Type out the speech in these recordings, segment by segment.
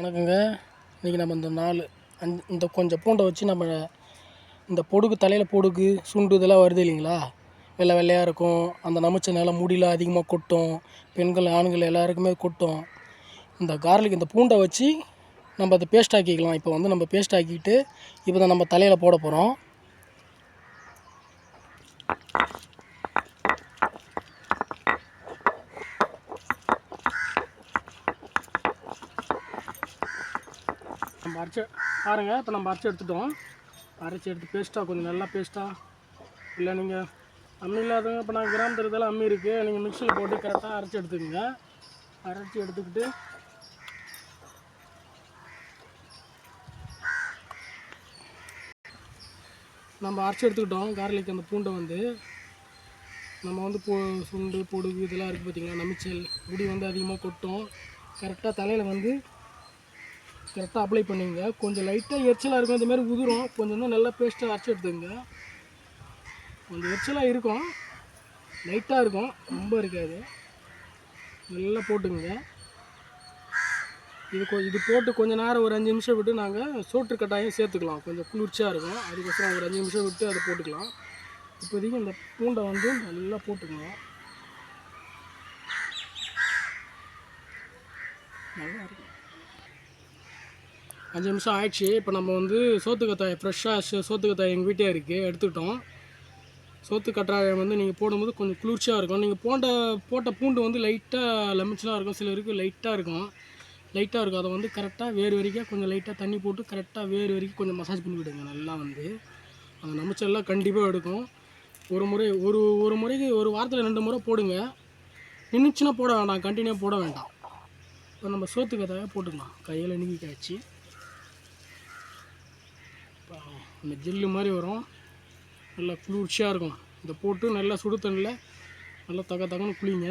வணக்கங்க. இன்றைக்கி நம்ம இந்த நாலு அஞ்சு இந்த கொஞ்சம் பூண்டை வச்சு நம்ம இந்த பொடுகு தலையில் பொடுகு சுண்டு இதெல்லாம் வருது இல்லைங்களா? வெள்ளை வெள்ளையாக இருக்கும். அந்த நமைச்சனால நிலம் முடியல அதிகமாக கொட்டும். பெண்கள் ஆண்கள் எல்லாருக்குமே கொட்டும். இந்த கார்லிக் இந்த பூண்டை வச்சு நம்ம அதை பேஸ்ட் ஆக்கிக்கலாம். இப்போ வந்து நம்ம பேஸ்ட் ஆக்கிட்டு இப்போ தான் நம்ம தலையில் போட போகிறோம் நம்ம அரைச்சி பாருங்கள் இப்போ நம்ம அரைச்சி எடுத்துட்டோம். அரைச்சி எடுத்து பேஸ்ட்டாக கொஞ்சம் நல்லா பேஸ்ட்டாக இல்லை நீங்கள் அம்மி இல்லாதவங்க இப்போ நான் கிராமத்தில் இதெல்லாம் அம்மி இருக்குது நீங்கள் மிக்சியில் போட்டு கரெக்டாக அரைச்சி எடுத்துக்கோங்க. அரைச்சி எடுத்துக்கிட்டு நம்ம அரைச்சி எடுத்துக்கிட்டோம். கார்லிக் அந்த பூண்டை வந்து நம்ம வந்து பொ சுண்டு பொடுகு இதெல்லாம் இருக்குது பார்த்தீங்களா நமிச்சல் முடி வந்து அதிகமாக கொட்டும். கரெக்டாக தலையில் வந்து கரெக்டாக அப்ளை பண்ணுங்க கொஞ்சம் லைட்டாக எரிச்சலாக இருக்கும். இந்த மாதிரி உதிரும். கொஞ்சம் இன்னும் நல்லா பேஸ்ட்டாக அரைச்சி எடுத்துங்க கொஞ்சம் எரிச்சலாக இருக்கும். லைட்டாக இருக்கும். ரொம்ப இருக்காது. நல்லா போட்டுங்க இது கொ இது போட்டு கொஞ்சம் நேரம் ஒரு அஞ்சு நிமிஷம் விட்டு நாங்கள் சோற்று கட்டாயம் சேர்த்துக்கலாம். கொஞ்சம் குளிர்ச்சியாக இருக்கும். அதுக்கப்புறம் ஒரு அஞ்சு நிமிஷம் விட்டு அதை போட்டுக்கலாம். இப்போதைக்கு இந்த பூண்டை வந்து நல்லா போட்டுக்கங்க. நல்லா இருக்கும். அஞ்சு நிமிஷம் ஆயிடுச்சு. இப்போ நம்ம வந்து சோத்துக்கத்தாய் ஃப்ரெஷ்ஷாக சோத்துக்கத்தாய் எங்கள் வீட்டே இருக்குது எடுத்துக்கிட்டோம். சோத்து கற்றாழை வந்து நீங்கள் போடும்போது கொஞ்சம் குளிர்ச்சியாக இருக்கும். நீங்கள் போட்ட போட்ட பூண்டு வந்து லைட்டாக லெமிச்சலாக இருக்கும். சிலருக்கு லைட்டாக இருக்கும். லைட்டாக இருக்கும். அதை வந்து கரெக்டாக வேறு வரைக்கும் கொஞ்சம் லைட்டாக தண்ணி போட்டு கரெக்டாக வேறு வரைக்கும் கொஞ்சம் மசாஜ் பண்ணி விடுங்க. நல்லா வந்து. அந்த நமைச்சல்லாம் கண்டிப்பாக எடுக்கும். ஒரு முறை ஒரு ஒரு முறைக்கு ஒரு வாரத்தில் ரெண்டு முறை போடுங்க. நின்றுச்சுன்னா போட வேண்டாம். கண்டினியூ போட வேண்டாம். இப்போ நம்ம சோத்து கதையாக போட்டுக்கலாம். கையில் நீங்கி காய்ச்சி. இந்த ஜெல்லு மாதிரி வரும். நல்லா குளிர்ச்சியாக இருக்கும். இதை போட்டு நல்லா சுடு தண்ணியில் நல்லா தக தகன்னு குளிங்க.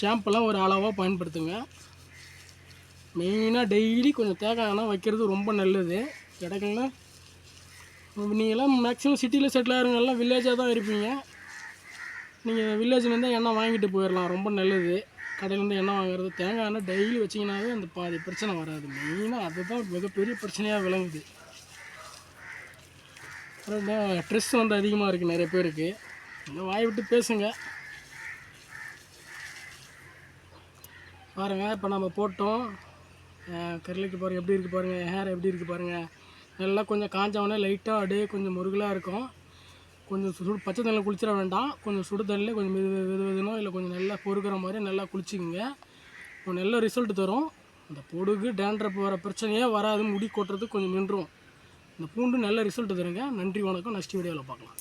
ஷாம்பெல்லாம் ஒரு அளவாக பயன்படுத்துங்க. மெயினாக டெய்லி கொஞ்சம் தேங்காய் வைக்கிறது ரொம்ப நல்லது. கிடைக்கலனா நீங்களாம் மேக்ஸிமம் சிட்டியில் செட்டில் ஆகிறவங்கெல்லாம் வில்லேஜாக தான் இருப்பீங்க. நீங்கள் வில்லேஜ்லேருந்து எண்ணெய் வாங்கிட்டு போயிடலாம். ரொம்ப நல்லது. கடையிலேருந்து எண்ணெய் வாங்குறது? தேங்காய் எண்ணெய் டெய்லி வச்சிங்கனாவே அந்த பாதி பிரச்சனை வராது. மெயினாக அதுதான் மிகப்பெரிய பிரச்சனையாக விளங்குது. அப்புறம் ஸ்ட்ரெஸ் வந்து அதிகமாக இருக்குது நிறைய பேருக்கு. இந்த வாய் விட்டு பேசுங்க. பாருங்கள் இப்போ நம்ம போட்டோம். கருளைக்கு பாருங்கள் எப்படி இருக்குது பாருங்கள் ஹேர் எப்படி இருக்குது பாருங்கள் நல்லா கொஞ்சம் காஞ்சவொடனே லைட்டாக அப்படியே கொஞ்சம் முருகலாக இருக்கும். கொஞ்சம் சுடு பச்சை தண்ணியில் குளிச்சிட வேண்டாம். கொஞ்சம் சுடு தண்ணியில் கொஞ்சம் மெது வெது வெதுனோ இல்லை கொஞ்சம் நல்லா பொறுக்கிற மாதிரி நல்லா குளிச்சிக்கோங்க. நல்ல ரிசல்ட் தரும். இந்த பொடுகு டேண்ட்ரப் வர பிரச்சனையே வராது முடி கொட்டுறது கொஞ்சம் நின்றும் இந்த பூண்டு நல்ல ரிசல்ட் தருங்க. நன்றி வணக்கம். நெக்ஸ்ட் வீடியோவில் பார்க்கலாம்.